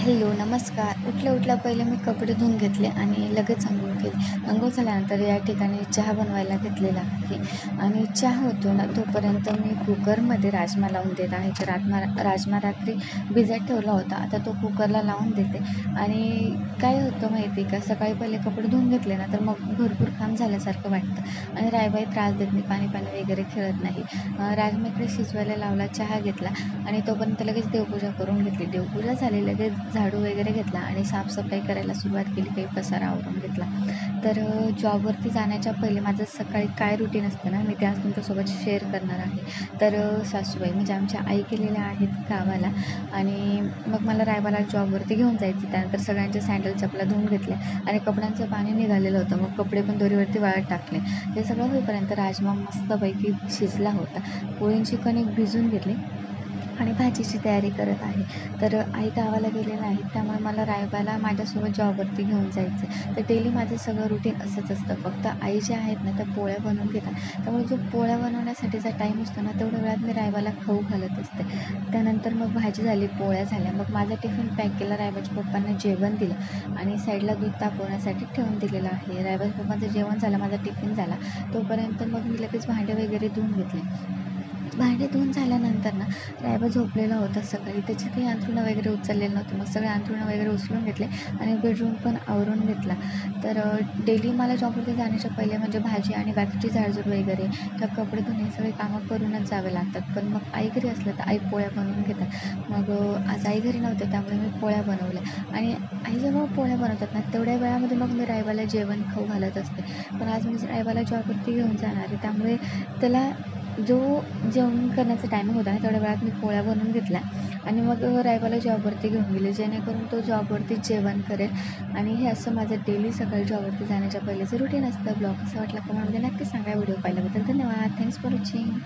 Hello नमस्कार. उठल्या उठल्या पहिले मी कपडे धुवून घेतले आणि लगेच अंघोळ केली. अंघोळ झाल्यानंतर या ठिकाणी चहा बनवायला घेतलेला आहे. आणि चहा होतो ना तोपर्यंत मी कुकरमध्ये राजमा लावून देत आहे. तर राजमा राजमा रात्री भिजत ठेवला होता आता तो कुकरला लावून देते. आणि काय होतं माहिती का सकाळी पहिले कपडे धुवून घेतले ना तर मग भरपूर काम झाल्यासारखं वाटतं. आणि रायबाई त्रास देत नाही पाणी पाणी वगैरे खेळत नाही. राजमा इकडे शिजवायला लावला चहा घेतला. आणि तोपर्यंत लगेच देवपूजा करून घेतली. देवपूजा झाली लगेच झाडू वगैरे घेतला आणि साफसफाई करायला सुरुवात केली काही पसारा आवरून घेतला. तर जॉबवरती जाण्याच्या पहिले माझं सकाळी काय रुटीन असतं ना मी ते आज तुमच्यासोबत शेअर करणार आहे. तर सासूबाई म्हणजे आमच्या आई गेलेल्या आहेत गावाला आणि मग मला रायबाला जॉबवरती घेऊन जायचं त्यानंतर सगळ्यांचे सँडल चपला धुवून घेतले आणि कपड्यांचं पाणी निघालेलं होतं. मग कपडे पण दोरीवरती वाळत टाकले. ते सगळं होईपर्यंत राजमा मस्तपैकी शिजला होता. पोळींची कणिक भिजून घेतली. आणि भाजीची तयारी करत आहे. तर आई गावाला गेलेल्या आहेत त्यामुळे मला रायबाला माझ्यासोबत जॉबवरती घेऊन जायचं तर डेली माझं सगळं रुटीन असंच असतं. फक्त आई ज्या आहेत ना त्या पोळ्या बनवून घेतात. त्यामुळे जो पोळ्या बनवण्यासाठीचा टाईम असतो ना तेवढ्या वेळात मी रायबाला खाऊ घालत असते. त्यानंतर मग भाजी झाली पोळ्या झाल्या. मग माझा टिफिन पॅक केला रायबाच्या पप्पांना जेवण दिलं आणि साईडला दूध तापवण्यासाठी ठेवून दिलेलं आहे. रायबाच्या पप्पांचं जेवण झालं माझा टिफिन झाला. तोपर्यंत मग मी लगेच भांडे वगैरे धुवून घेतले. भांडे धुवून झाल्यानंतर ना रायबा झोपलेला होता सकाळी. त्याचे काही अंथरुणं वगैरे उचललेलं नव्हतं. मग सगळे अंथरुणं वगैरे उचलून घेतले आणि बेडरूम पण आवरून घेतला. तर डेली मला जॉबवरती जाण्याच्या पहिले म्हणजे भाजी आणि बाकीची झाडझूड वगैरे त्या कपडे धुणे सगळे कामं करूनच जावे लागतात. पण मग आई घरी असलं तर आई पोळ्या बनवून घेतात. मग आज आई घरी नव्हते त्यामुळे मी पोळ्या बनवल्या. आणि आई जेव्हा पोळ्या बनवतात ना तेवढ्या वेळामध्ये मग मी रायबाला जेवण खाऊ घालत असते. पण आज मी रायबाला जॉबवरती घेऊन जाणार आहे. त्यामुळे त्याला जो जेवण करण्याचा टायमिंग होता ना तेवढ्या वेळात मी पोळ्या बनवून घेतल्या. आणि मग रायबाला जॉबवरती घेऊन गेले जेणेकरून तो जॉबवरती जेवण करेल. आणि हे असं माझं डेली सकाळी जॉबवरती जाण्याच्या पहिलेचं रुटीन असतं. ब्लॉग असं वाटलं कमेंटमध्ये नक्की सांगा व्हिडिओ पाहिल्याबद्दल. धन्यवाद. Thanks for watching